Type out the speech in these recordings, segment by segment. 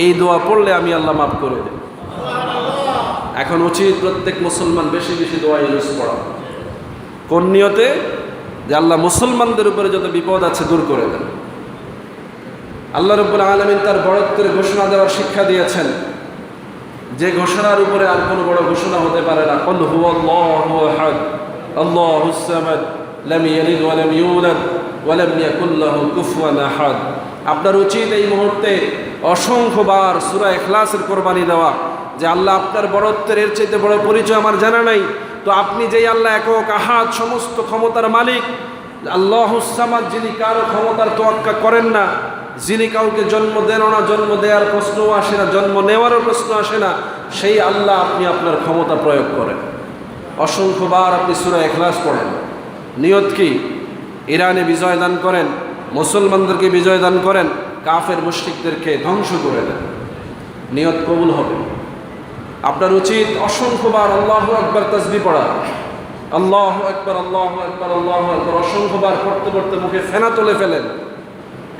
এই দোয়া পড়লে আমি আল্লাহ মাফ করে দেব। এখন উচিত প্রত্যেক মুসলমান বেশি বেশি দোয়া ইউজ পড়া কোন নিয়তে? যে আল্লাহ মুসলমানদের উপরে যত বিপদ আছে দূর করে দেন। আল্লাহ রব্বুল আলমিন তার বড়ত্বের ঘোষণা দেওয়ার শিক্ষা দিয়েছেন। যে ঘোষণার উপরে আর কোনো বড় ঘোষণা হতে পারে না। কল হু আল্লাহু আহাদ আল্লাহুস সামাদ, লাম ইয়ালিদ ওয়া লাম ইউলাদ, ওয়া লাম ইয়াকুল লাহু কুফুয়ান আহাদ। আপনার উচিত এই মুহূর্তে অসংখ্যবার সূরা ইখলাসের কোরবানি দেওয়া, যে আল্লাহ আপনার বড়ত্বের এর চাইতে বড় পরিচয় আমার জানা নাই। তো আপনি যেই আল্লাহ একক আহাদ, সমস্ত ক্ষমতার মালিক আল্লাহুসামাদ যিনি কারও ক্ষমতার তোয়াক্কা করেন না, যিনি কাউকে জন্ম দেন না, জন্ম দেওয়ার প্রশ্নও আসে না, জন্ম নেওয়ারও প্রশ্ন আসে না, সেই আল্লাহ আপনি আপনার ক্ষমতা প্রয়োগ করেন। অসংখ্যবার আপনি সুরা এখলাস পড়েন। নিয়ত কি? ইরানে বিজয় দান করেন, মুসলমানদেরকে বিজয় দান করেন কাফের মুশরিকদেরকে ধ্বংস করে দেন। নিয়ত কবুল হবে। আপনার উচিত অসংখ্যবার আল্লাহ একবার তসবি পড়া। আল্লাহ একবার আল্লাহ একবার আল্লাহ একবার অসংখ্যবার করতে করতে মুখে ফেনা তুলে ফেলেন।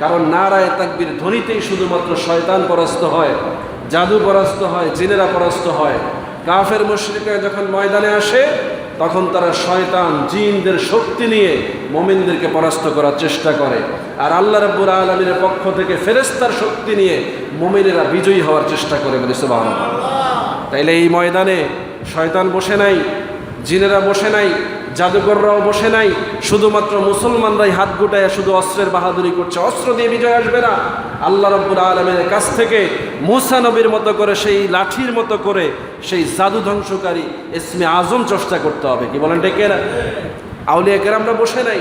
কারণ নারায় তাকবির ধ্বনিতেই শুধুমাত্র শয়তান পরাস্ত হয়, জাদু পরাস্ত হয়, জিনেরা পরাস্ত হয়। কাফের মুশরিকরা যখন ময়দানে আসে তখন তারা শয়তান, জিনদের শক্তি নিয়ে মমিনদেরকে পরাস্ত করার চেষ্টা করে। আর আল্লাহ রাব্বুর আলমিনের পক্ষ থেকে ফেরেস্তার শক্তি নিয়ে মমিনেরা বিজয়ী হওয়ার চেষ্টা করে বলেছে বাবা তাইলে এই ময়দানে শয়তান বসে নাই, জিনেরা বসে নাই জাদুকররাও বসে নাই, শুধুমাত্র মুসলমানরাই হাত গুটায় শুধু অস্ত্রের বাহাদুরি করছে। অস্ত্র দিয়ে বিজয় আসবে না। আল্লাহ রব্বুল আলমের কাছ থেকে নবীর মতো করে, সেই লাঠির মতো করে, সেই জাদু ধ্বংসকারী ইসমে আজম চেষ্টা করতে হবে। কি বলেন ডেকে না আউলিয়া কেরামরা বসে নাই।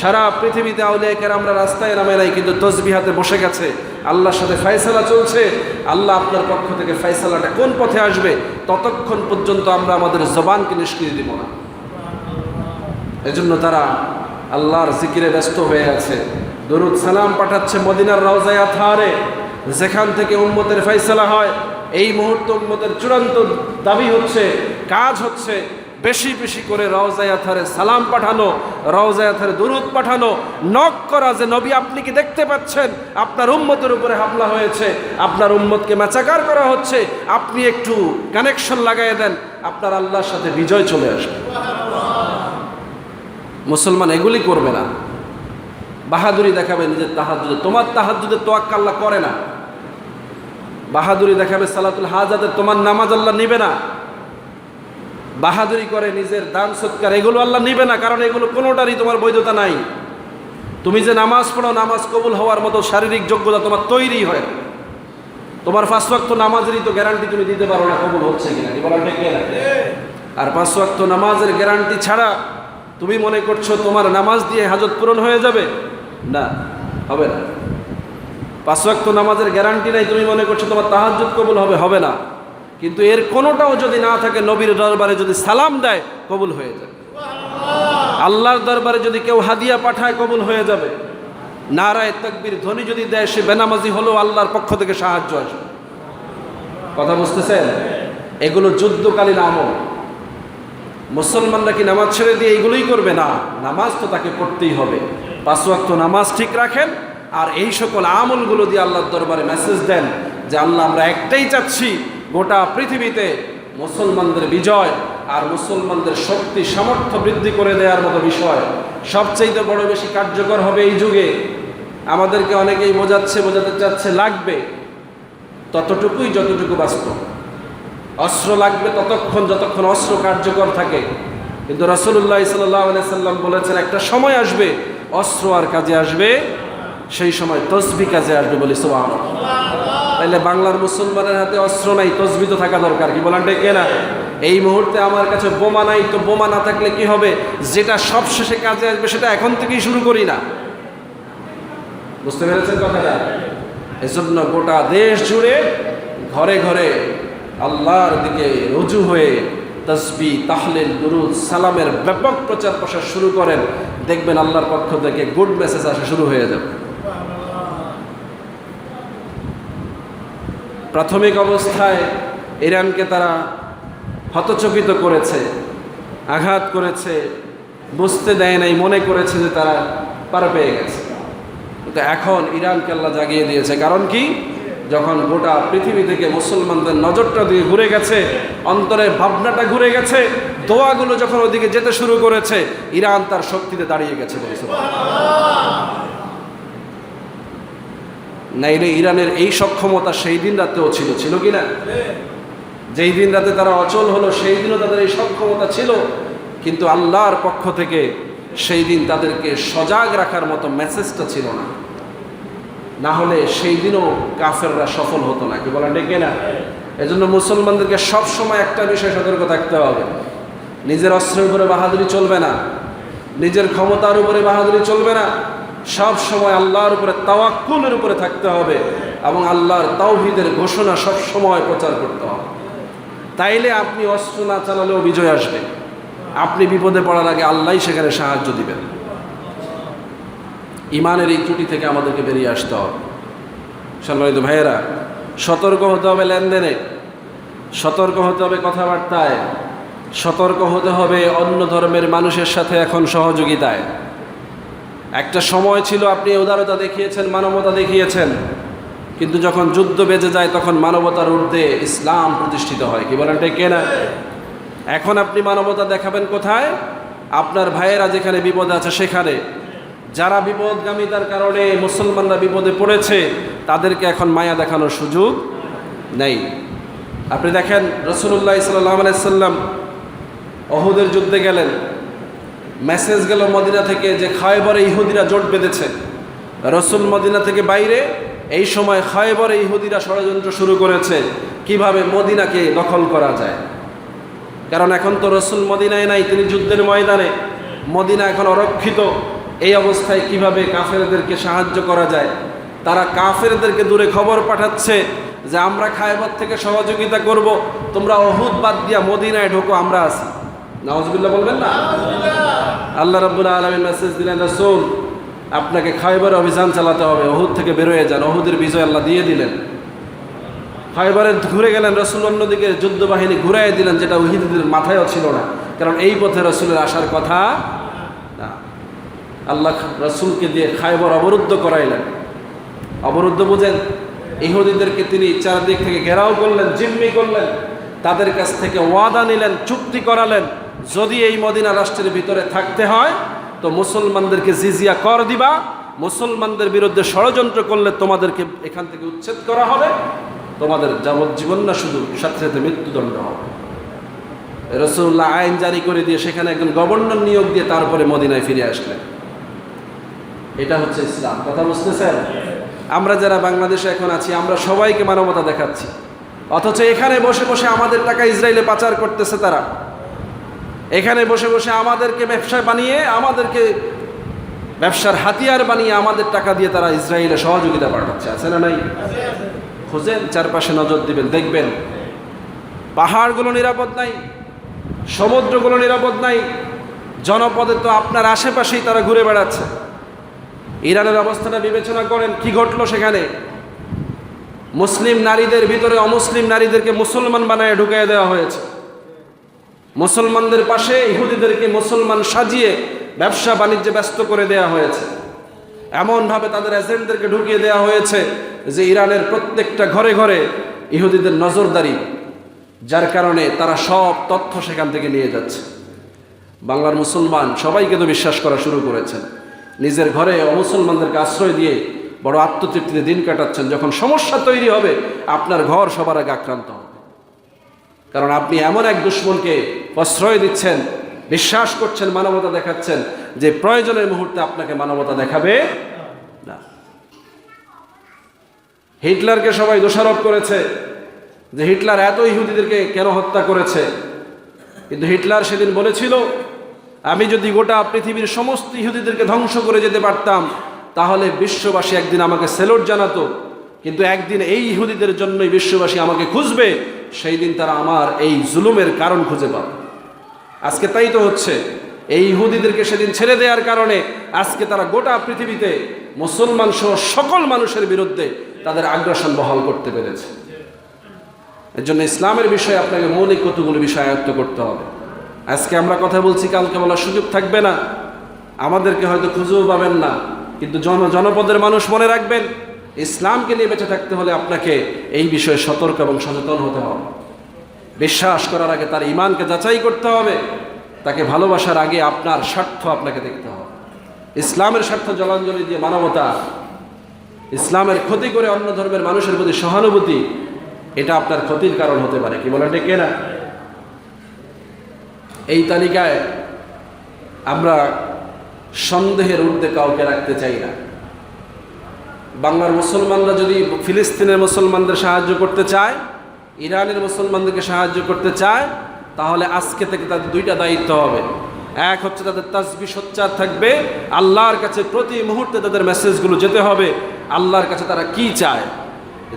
সারা পৃথিবীতে আউলিয়া কেরামরা রাস্তায় নামে নাই, কিন্তু তসবি হাতে বসে গেছে। আল্লাহর সাথে ফয়সালা চলছে। আল্লাহ আপনার পক্ষ থেকে ফয়সালাটা কোন পথে আসবে, ততক্ষণ পর্যন্ত আমরা আমাদের জবানকে নিষ্ক্রিয় দিব না। এজন্য তারা আল্লাহর জিকিরে ব্যস্ত হয়ে আছে। দরুদ সালাম পাঠাচ্ছে মদিনার রওজায় আথারে। যেখান থেকে উম্মতের ফয়সালা হয়, এই মুহূর্তে উম্মতের চূড়ান্ত দাবি হচ্ছে, কাজ হচ্ছে বেশি বেশি করে রওজায়াথারে সালাম পাঠানো রওজায়াথারে দরুদ পাঠানো, নক করা যে নবী, আপনি কি দেখতে পাচ্ছেন? আপনার উম্মতের উপরে হামলা হয়েছে, আপনার উম্মতকে মেচাকার করা হচ্ছে, আপনি একটু কানেকশন লাগাই দেন, আপনার আল্লাহর সাথে বিজয় চলে আসবে। মুসলমান এগুলি করবে না। বাহাদুরি দেখাবে নিজের তাহাজুদে তোমার তাহাজুদে তোয়াক্কা আল্লাহ করে না। বাহাদুরি দেখাবে সালাতুল হাজাদের তোমার নামাজ আল্লাহ নিবে না। বাহাদুরি করে নিজের দান সৎকার, এগুলো আল্লাহ নিবে না, কারণ এগুলো কোনোটারই তোমার বৈধতা নাই। তুমি যে নামাজ পড়ো, নামাজ কবুল হওয়ার মতো শারীরিক যোগ্যতা তোমার তৈরি হয়। তোমার পাঁচ ওয়াক্ত নামাজেরই তো গ্যারান্টি তুমি দিতে পারো না কবুল হচ্ছে কিনা? আর পাঁচ ওয়াক্ত নামাজের গ্যারান্টি ছাড়া তুমি মনে করছ তোমার নামাজ দিয়ে হাজত পূরণ হয়ে যাবে? না, হবে না। পাঁচ ওয়াক্ত নামাজের গ্যারান্টি নাই, তুমি মনে করছ তোমার তাহাজ্জুদ কবুল হবে হবে না। কিন্তু এর কোনোটাও যদি না থাকে, নবীর দরবারে যদি সালাম দেয়, কবুল হয়ে যাবে। আল্লাহর দরবারে যদি কেউ হাদিয়া পাঠায়, কবুল হয়ে যাবে। নারায় তকবির ধ্বনি যদি দেয়, সে বেনামাজি হলেও আল্লাহর পক্ষ থেকে সাহায্য আসবে। কথা বুঝতেছেন? এগুলো যুদ্ধকালীন আমল। মুসলমানরা কি নামাজ ছেড়ে দিয়ে এইগুলোই করবে? না, নামাজ তো তাকে পড়তেই হবে। পাঁচ ওয়াক্ত নামাজ ঠিক রাখেন, আর এই সকল আমলগুলো দিয়ে আল্লাহর দরবারে মেসেজ দেন যে, আল্লাহ, আমরা একটাই চাচ্ছি গোটা পৃথিবীতে মুসলমানদের বিজয় আর মুসলমানদের শক্তি, সামর্থ্য বৃদ্ধি করে দেওয়ার মতো বিষয়। সবচেয়ে বড় বেশি কার্যকর হবে এই যুগে। আমাদেরকে অনেকেই বোঝাচ্ছে, বোঝাতে চাচ্ছে, লাগবে। ততটুকুই, যতটুকু বাস্তব। অস্ত্র লাগবে ততক্ষণ, যতক্ষণ অস্ত্র কার্যকর থাকে। কিন্তু রসুল্লাহ সাল্লাম বলেছেন, একটা সময় আসবে, অস্ত্র আর কাজে আসবে, সেই সময় তসবি কাজে আসবে বলি সোবাহ তাইলে বাংলার মুসলমানের হাতে অস্ত্র নাই, তসবি তো থাকা দরকার, কি বলেন কে না এই মুহূর্তে আমার কাছে বোমা নাই, তো বোমা না থাকলে কি হবে? যেটা সবশেষে কাজে আসবে, সেটা এখন থেকেই শুরু করি না। বুঝতে পেরেছেন কথাটা? এজন্য গোটা দেশ জুড়ে ঘরে ঘরে আল্লাহর দিকে রুজু হয়ে তসবি, তাহলিল, দুরুদ, সালামের ব্যাপক প্রচার প্রসার শুরু করেন, দেখবেন আল্লাহর পক্ষ থেকে গুড মেসেজ আসা শুরু হয়ে যাবে। প্রাথমিক অবস্থায় ইরানকে তারা হতচকিত করেছে, আঘাত করেছে, বুঝতে দেয় নাই, মনে করেছে যে তারা পার পেয়ে গেছে। কিন্তু এখন ইরানকে আল্লাহ জাগিয়ে দিয়েছে, কারণ কি? যখন গোটা পৃথিবী থেকে মুসলমানদের নজরটা দিয়ে ঘুরে গেছে, অন্তরের ভাবনাটা ঘুরে গেছে, দোয়াগুলো যখন ওদিকে যেতে শুরু করেছে, ইরান তার শক্তিতে দাঁড়িয়ে গেছে নাইলে ইরানের এই সক্ষমতা সেই দিন রাতেও ছিল ছিল কি না? যেই দিন রাতে তারা অচল হলো, সেই দিনও তাদের এই সক্ষমতা ছিল। কিন্তু আল্লাহর পক্ষ থেকে সেই দিন তাদেরকে সজাগ রাখার মতো মেসেজটা ছিল না। না হলে সেই দিনও কাফেররা সফল হতো না। কি বলা ডেকে না এজন্য মুসলমানদেরকে সবসময় একটা বিষয় সতর্ক থাকতে হবে। নিজের অস্ত্রের উপরে বাহাদুরি চলবে না। নিজের ক্ষমতার উপরে বাহাদুরি চলবে না। সব সময় আল্লাহর উপরে তাওয়াক্কুলের উপরে থাকতে হবে এবং আল্লাহর তাওহিদের ঘোষণা সব সময় প্রচার করতে হবে। তাইলে আপনি অস্ত্র না চালালেও বিজয় আসবে। আপনি বিপদে পড়ার আগে আল্লাহই সেখানে সাহায্য দিবেন। ইমানের এই ত্রুটি থেকে আমাদেরকে বেরিয়ে আসতে হবে। সম্মানিত ভাইয়েরা, সতর্ক হতে হবে লেনদেনে, সতর্ক হতে হবে কথাবার্তায়, সতর্ক হতে হবে অন্য ধর্মের মানুষের সাথে এখন সহযোগিতায়। একটা সময় ছিল, আপনি উদারতা দেখিয়েছেন, মানবতা দেখিয়েছেন, কিন্তু যখন যুদ্ধ বেজে যায়, তখন মানবতার ঊর্ধ্বে ইসলাম প্রতিষ্ঠিত হয়। কি বলেন কে না এখন আপনি মানবতা দেখাবেন কোথায়? আপনার ভাইয়েরা যেখানে বিপদে আছে, সেখানে। যারা বিপদগামিতার কারণে মুসলমানরা বিপদে পড়েছে, তাদেরকে এখন মায়া দেখানোর সুযোগ নেই। আপনি দেখেন রসুল্লাহ সাল্লাম আলাইসাল্লাম অহুদের যুদ্ধে গেলেন। মেসেজ গেল মদিনা থেকে যে খায়বরে ইহুদিরা জোট বেঁধেছে। রসুল মদিনা থেকে বাইরে এই সময় খায়বরে ইহুদিরা ষড়যন্ত্র শুরু করেছে। কীভাবে মদিনাকে দখল করা যায়? কারণ এখন তো রসুল মদিনায় নাই, তিনি যুদ্ধের ময়দানে। মদিনা এখন অরক্ষিত। এই অবস্থায় কীভাবে কাফেরদেরকে সাহায্য করা যায়? তারা কাফেরদেরকে দূরে খবর পাঠাচ্ছে যে আমরা খায়বর থেকে সহযোগিতা করব, তোমরা অহুদ বাদ দিয়া মদিনায় ঢোকো, আমরা আছি। নওয়াজবিল্লা বলবেন না? আল্লাহ রব্বুল আলমী মেসেজ দিলেন, রসুল, আপনাকে খাইবারে অভিযান চালাতে হবে অহুদ থেকে বেরোয় যান। অহুদের বিজয় আল্লাহ দিয়ে দিলেন। খাইবারে ঘুরে গেলেন, রসুল অন্যদিকে যুদ্ধবাহিনী ঘুরাই দিলেন, যেটা উহিদদের মাথায়ও ছিল না। কারণ এই পথে রসুলের আসার কথা না। আল্লাহ রসুলকে দিয়ে খাইবার অবরুদ্ধ করাইলেন। অবরুদ্ধ বুঝেন, ইহুদিদেরকে তিনি চারদিক থেকে ঘেরাও করলেন, জিম্মি করলেন, তাদের কাছ থেকে ওয়াদা নিলেন, চুক্তি করালেন, যদি এই মদিনা রাষ্ট্রের ভিতরে থাকতে হয়, তো মুসলমানদেরকে জিজিয়া কর দিবা, মুসলমানদের বিরুদ্ধে ষড়যন্ত্র করলে তোমাদেরকে এখান থেকে উচ্ছেদ করা হবে, তোমাদের যাবজ্জীবন না শুধু সাথে সাথে মৃত্যুদণ্ড হবে। রসুল্লাহ আইন জারি করে দিয়ে সেখানে একজন গভর্নর নিয়োগ দিয়ে তারপরে মদিনায় ফিরে আসলেন। এটা হচ্ছে ইসলাম। কথা বুঝতেছেন আমরা যারা বাংলাদেশে এখন আছি, আমরা সবাইকে মানবতা দেখাচ্ছি। অথচ এখানে বসে বসে আমাদের টাকা ইসরায়েলে পাচার করতেছে তারা। এখানে বসে বসে আমাদেরকে ব্যবসায় বানিয়ে, আমাদেরকে ব্যবসার হাতিয়ার বানিয়ে আমাদের টাকা দিয়ে তারা ইসরায়েলে সহযোগিতা পাঠাচ্ছে। আছে না নাই? খোঁজেন, চারপাশে নজর দিবেন, দেখবেন। পাহাড়গুলো নিরাপদ নাই, সমুদ্রগুলো নিরাপদ নাই। জনপদে তো আপনার আশেপাশেই তারা ঘুরে বেড়াচ্ছে। ইরানের অবস্থাটা বিবেচনা করেন, কি ঘটলো সেখানে? মুসলিম নারীদের ভিতরে অমুসলিম নারীদেরকে মুসলমান বানায় ঢুকিয়ে দেওয়া হয়েছে। মুসলমানদের পাশে ইহুদিদেরকে মুসলমান সাজিয়ে ব্যবসা বাণিজ্যে ব্যস্ত করে দেওয়া হয়েছে। এমনভাবে তাদের এজেন্টদেরকে ঢুকিয়ে দেওয়া হয়েছে যে ইরানের প্রত্যেকটা ঘরে ঘরে ইহুদিদের নজরদারি, যার কারণে তারা সব তথ্য সেখান থেকে নিয়ে যাচ্ছে। বাংলার মুসলমান সবাইকে তো বিশ্বাস করা শুরু করেছেন। নিজের ঘরে অমুসলমানদেরকে আশ্রয় দিয়ে বড় আত্মতৃপ্তিতে দিন কাটাচ্ছেন। যখন সমস্যা তৈরি হবে, আপনার ঘর সবার আগে আক্রান্ত হবে। কারণ আপনি এমন এক দুশ্মনকে প্রশ্রয় দিচ্ছেন, বিশ্বাস করছেন, মানবতা দেখাচ্ছেন, যে প্রয়োজনের মুহূর্তে আপনাকে মানবতা দেখাবে না। হিটলারকে সবাই দোষারোপ করেছে যে হিটলার এত ইহুদিদেরকে কেন হত্যা করেছে। কিন্তু হিটলার সেদিন বলেছিল আমি যদি গোটা পৃথিবীর সমস্ত ইহুদিদেরকে ধ্বংস করে যেতে পারতাম, তাহলে বিশ্ববাসী একদিন আমাকে সেলুট জানাতো। কিন্তু একদিন এই ইহুদিদের জন্যই বিশ্ববাসী আমাকে খুঁজবে, সেই দিন তারা আমার এই জুলুমের কারণ খুঁজে পাবে। আজকে তাই তো হচ্ছে। এই ইহুদিদেরকে সেদিন ছেড়ে দেওয়ার কারণে আজকে তারা গোটা পৃথিবীতে মুসলমান সহ সকল মানুষের বিরুদ্ধে তাদের আগ্রাসন বহাল করতে পেরেছে। এর জন্য ইসলামের বিষয়ে আপনাকে মৌলিক কতগুলো বিষয় আয়ত্ত করতে হবে? আজকে আমরা কথা বলছি, কালকে বলার সুযোগ থাকবে না। আমাদেরকে হয়তো খুঁজেও পাবেন না। কিন্তু জন, জনপদের মানুষ মনে রাখবেন, ইসলামকে নিয়ে বেঁচে থাকতে হলে আপনাকে এই বিষয়ে সতর্ক এবং সচেতন হতে হবে। বিশ্বাস করার আগে তার ইমানকে যাচাই করতে হবে। তাকে ভালোবাসার আগে আপনার স্বার্থ আপনাকে দেখতে হবে। ইসলামের স্বার্থ জলাঞ্জলি দিয়ে মানবতা, ইসলামের ক্ষতি করে অন্য ধর্মের মানুষের প্রতি সহানুভূতি, এটা আপনার ক্ষতির কারণ হতে পারে, কি বলেন ঠিক না এই তালিকায় আমরা সন্দেহের ঊর্ধ্বে কাউকে রাখতে চাই না। বাংলার মুসলমানরা যদি ফিলিস্তিনের মুসলমানদের সাহায্য করতে চায়, ইরানের মুসলমানদেরকে সাহায্য করতে চায়, তাহলে আজকে থেকে তাদের দুইটা দায়িত্ব হবে। এক হচ্ছে তাদের তাজবি সোচ্চার থাকবে, আল্লাহর কাছে প্রতি মুহূর্তে তাদের মেসেজগুলো যেতে হবে, আল্লাহর কাছে তারা কি চায়।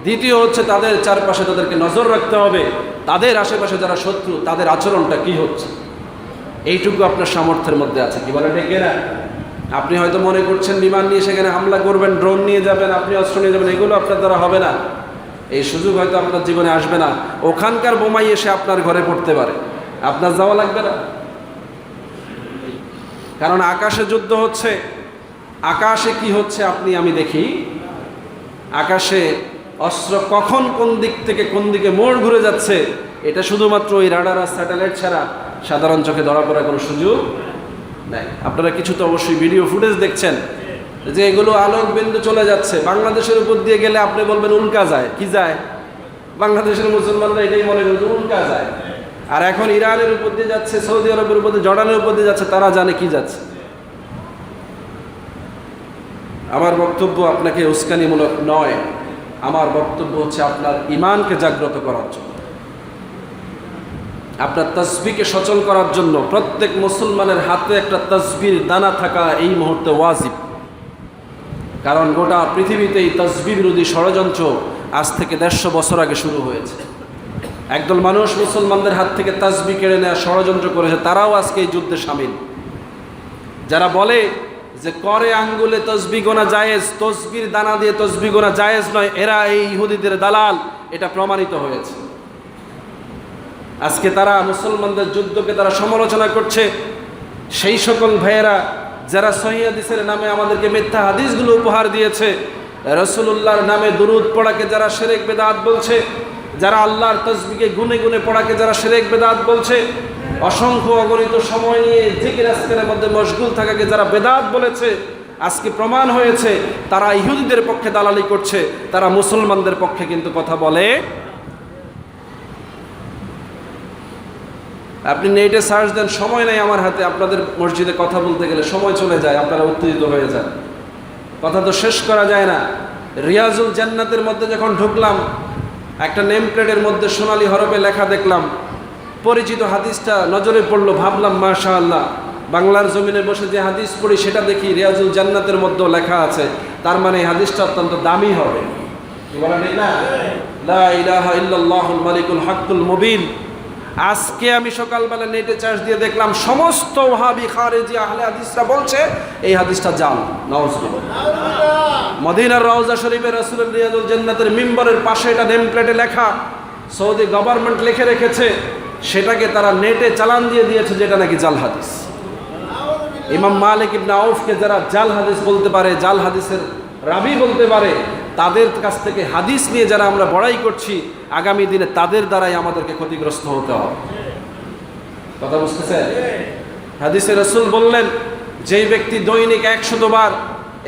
দ্বিতীয় হচ্ছে তাদের চারপাশে তাদেরকে নজর রাখতে হবে, তাদের আশেপাশে যারা শত্রু, তাদের আচরণটা কি হচ্ছে? এইটুকু আপনার সামর্থ্যের মধ্যে আছে, কি বলে ডেকে না? আপনি হয়তো মনে করছেন বিমান নিয়ে সেখানে হামলা করবেন, ড্রোন নিয়ে যাবেন, আপনি অস্ত্র নিয়ে যাবেন, এগুলো আপনার দ্বারা হবে না। এই সুযোগ হয়তো আপনার জীবনে আসবে না। ওখানকার বোমাই এসে আপনার ঘরে পড়তে পারে। আপনার যাওয়া লাগবে না। কারণ আকাশে যুদ্ধ হচ্ছে, আকাশে কি হচ্ছে আপনি, আমি দেখি। আকাশে অস্ত্র কখন কোন দিক থেকে কোন দিকে মোড় ঘুরে যাচ্ছে, এটা শুধুমাত্র ওই রাডার আর স্যাটেলাইট ছাড়া সাধারণ চোখে ধরা পড়ার কোনো সুযোগ নেই। আপনারা কিছু তো অবশ্যই ভিডিও ফুটেজ দেখছেন যে এগুলো আলোক বিন্দু চলে যাচ্ছে। বাংলাদেশের উপর দিয়ে গেলে আপনি বলবেন উল্কা যায়। কি যায়? বাংলাদেশের মুসলমানরা এটাই মনে করছে উল্কা যায়। আর এখন ইরানের উপর দিয়ে যাচ্ছে, সৌদি আরবের উপর দিয়ে, জর্ডানের উপর দিয়ে যাচ্ছে, তারা জানে কি যাচ্ছে। আমার বক্তব্য আপনাকে উস্কানিমূলক নয়। আমার বক্তব্য হচ্ছে আপনার ইমানকে জাগ্রত করার জন্য। আপনার তসবিকে সচল করার জন্য প্রত্যেক মুসলমানের হাতে একটা তসবির দানা থাকা এই মুহূর্তে ওয়াজিব। কারণ গোটা পৃথিবীতে এই তসবি বিরোধী ষড়যন্ত্র আজ থেকে দেড়শো বছর আগে শুরু হয়েছে। একদল মানুষ মুসলমানদের হাত থেকে তাসবি কেড়ে নেওয়া ষড়যন্ত্র করেছে, তারাও আজকে এই যুদ্ধে সামিল। যারা বলে যে করে আঙ্গুলে তসবি গোনা জায়েজ তসবির দানা দিয়ে তসবি গোনা জায়েজ নয়, এরা এই ইহুদিদের দালাল, এটা প্রমাণিত হয়েছে। আজকে তারা মুসলমানদের যুদ্ধকে তারা সমালোচনা করছে। সেই সকল ভাইয়েরা যারা সহিদিসের নামে আমাদেরকে মিথ্যা হাদিসগুলো উপহার দিয়েছে রসুল্লাহর নামে দুরুদ পড়াকে যারা সেরেক বেদাত বলছে, যারা আল্লাহর তসবিকে গুনে গুনে পড়াকে যারা সেরেক বেদাত বলছে, অসংখ্য অগণিত সময় নিয়ে জিকির আজকের মধ্যে মশগুল থাকাকে যারা বেদাত বলেছে, আজকে প্রমাণ হয়েছে, তারা ইহুদিদের পক্ষে দালালি করছে, তারা মুসলমানদের পক্ষে কিন্তু কথা বলে আপনি নেটে সার্চ দেন, সময় নেই আমার হাতে, আপনাদের মসজিদে কথা বলতে গেলে সময় চলে যায়, আপনারা উত্তেজিত হয়ে যান। কথা তো শেষ করা যায় না। রিয়াজুল জান্নাতের মধ্যে যখন ঢুকলাম, একটা নেম প্লেটের মধ্যে সোনালি হরফে লেখা দেখলাম, পরিচিত হাদিসটা নজরে পড়ল, ভাবলাম মাশা আল্লাহ বাংলার জমিনে বসে যে হাদিস পড়ি, সেটা দেখি রিয়াজুল জান্নাতের মধ্যেও লেখা আছে। তার মানে এই হাদিসটা অত্যন্ত দামি হবে। না? লা ইলাহা ইল্লাল্লাহুল মালিকুল হাক্কুল মুবিন। আজকে আমি সকালবেলা নেটে চার্জ দিয়ে দেখলাম সমস্ত ওহাবি খারেজি, আহলে হাদিসরা বলছে, এই হাদিসটা জাল নওয়াজ মদিনার রওজা শরীফের রসুলের রিয়াজুল জান্নাতের মিম্বরের পাশে এটা নেম প্লেটে লেখা, সৌদি গভর্নমেন্ট লিখে রেখেছে, সেটাকে তারা নেটে চালান দিয়ে দিয়েছে, যেটা নাকি জাল হাদিস। ইমাম মালিক ইবনে আউফকে যারা জাল হাদিস বলতে পারে, জাল হাদিসের রাবি বলতে পারে, তাদের কাছ থেকে হাদিস নিয়ে যারা আমরা বড়াই করছি, আগামী দিনে তাদের দ্বারাই আমাদেরকে ক্ষতিগ্রস্ত হতে হবে। কথা বুঝতেছে? হাদিসে রসুল বললেন, যেই ব্যক্তি দৈনিক একশতবার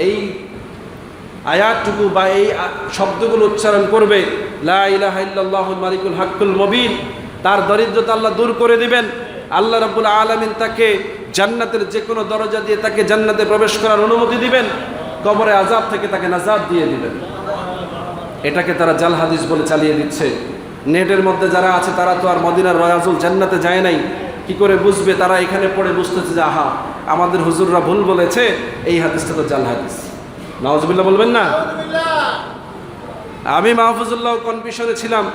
এই আয়াতটুকু বা এই শব্দগুলো উচ্চারণ করবে, লা ইলাহা ইল্লাল্লাহুল মালিকুল হাক্কুল মুবিন, তার দরিদ্রতা আল্লাহ দূর করে দিবেন, আল্লাহ রাব্বুল আলামিন তাকে জান্নাতের যে কোনো দরজা দিয়ে তাকে জান্নাতে প্রবেশ করার অনুমতি দিবেন, কবরে আজাব থেকে তাকে নাজাদ দিয়ে দিবেন। এটাকে তারা জাল হাদিস বলে চালিয়ে দিচ্ছে। নেটের মধ্যে যারা আছে তারা তো আর মদিনার রয়াজুল জান্নাতে যায় নাই। কি করে বুঝবে তারা এখানে পড়ে বুঝতেছে যে, আহা, আমাদের হুজুররা ভুল বলেছে, এই হাদিসটা তো জাল হাদিস। নওয়াজবিল্লাহ বলবেন না? আমি মাহফুজুল্লাহ কনফিউশনে ছিলাম।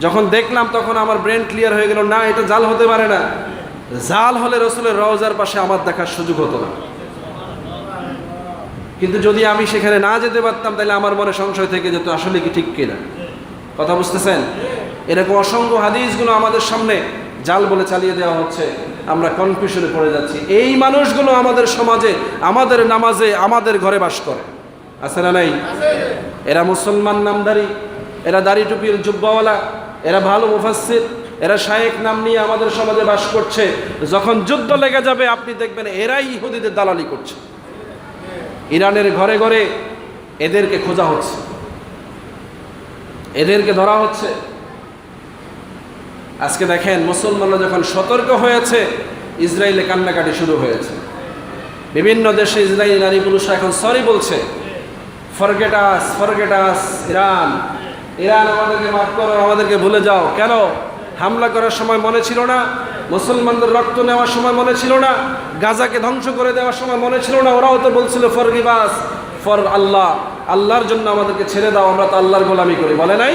যখন দেখলাম তখন আমার ব্রেন ক্লিয়ার হয়ে গেল, না, এটা জাল হতে পারে না। জাল হলে রসুলের রওজার পাশে আমার দেখার সুযোগ হতো না। কিন্তু যদি আমি সেখানে না যেতে পারতাম, তাহলে আমার মনে সংশয় থেকে যেত, আসলে কি ঠিক কিনা? কথা বুঝতেছেন? এরকম অসংখ্য হাদিসগুলো আমাদের সামনে জাল বলে চালিয়ে দেওয়া হচ্ছে। আমরা কনফিউশনে পড়ে যাচ্ছি। এই মানুষগুলো আমাদের সমাজে, আমাদের নামাজে, আমাদের ঘরে বাস করে। আছে না নাই? এরা মুসলমান নামধারী, এরা দাড়ি টুপির জুব্বাওয়ালা, এরা ভালো মুফাসসির। এরা শায়েক নাম নিয়ে আমাদের সমাজে বাস করছে। যখন যুদ্ধ লেগে যাবে, আপনি দেখবেন এরাই ইহুদিদের দালালি করছে। ইরানের ঘরে ঘরে এদেরকে খোঁজা হচ্ছে। এদেরকে ধরা হচ্ছে। আজকে দেখেন, মুসলমানরা যখন সতর্ক হয়েছে, ইসরায়েলে কান্নাকাটি শুরু হয়েছে। বিভিন্ন দেশে ইসরায়েলি নারী পুরুষরা এখন সরি বলছে। Forget us forget us forget Iran Iran আমাদেরকে মাফ করো, আমাদেরকে ভুলে যাও। কেন? হামলা করার সময় মনে ছিল না, মুসলমানদের রক্ত নেওয়ার সময় মনে ছিল না, গাজাকে ধ্বংস করে দেওয়ার সময় মনে ছিল না, ওরাও তো বলছিল ফরগিবাস ফর আল্লাহ, আল্লাহর জন্য আমাদেরকে ছেড়ে দাও, আমরা তো আল্লাহর গোলামি করি। বলে নাই?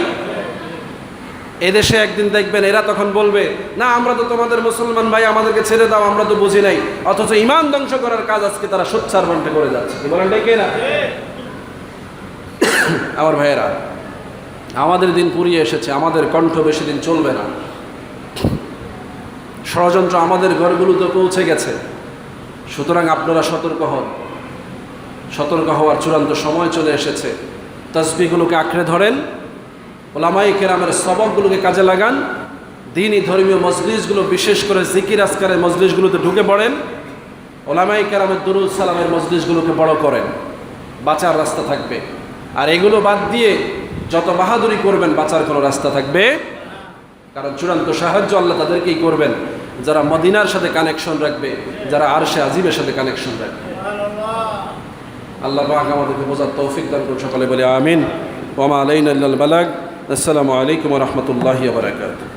এদেশে একদিন দেখবেন, এরা তখন বলবে, না, আমরা তো তোমাদের মুসলমান ভাই, আমাদেরকে ছেড়ে দাও, আমরা তো বুঝি নাই। অথচ ইমান ধ্বংস করার কাজ আজকে তারা সোচ্চার বান্টে করে যাচ্ছে। কি বলেন কে না আমার ভাইয়েরা, আমাদের দিন পুরিয়ে এসেছে, আমাদের কণ্ঠ বেশি দিন চলবে না। ষড়যন্ত্র আমাদের ঘরগুলোতে পৌঁছে গেছে। সুতরাং আপনারা সতর্ক হন। সতর্ক হওয়ার চূড়ান্ত সময় চলে এসেছে। তসবিগুলোকে আঁকড়ে ধরেন। ওলামাই কেরামের সবকগুলোকে কাজে লাগান। দিনই ধর্মীয় মজলিসগুলো, বিশেষ করে জিকির আসকারের মজলিসগুলোতে ঢুকে পড়েন। ওলামাই কেরামের দুরুল সালামের মজলিসগুলোকে বড় করেন। বাঁচার রাস্তা থাকবে। আর এগুলো বাদ দিয়ে যত বাহাদুরি করবেন, বাঁচার কোনো রাস্তা থাকবে। কারণ চূড়ান্ত সাহায্য আল্লাহ তাদেরকেই করবেন। যারা মদিনার সাথে কানেকশন রাখবে, যারা আরশে আজিবের সাথে কানেকশন রাখবে। আল্লাহ আমাদেরকে বোঝার তৌফিক দান করুন, সকলে বলে আমিন। ওমা আলাইন আল্লাহ আসসালামু আলাইকুম রহমতুল্লাহ বারাকাতুহ।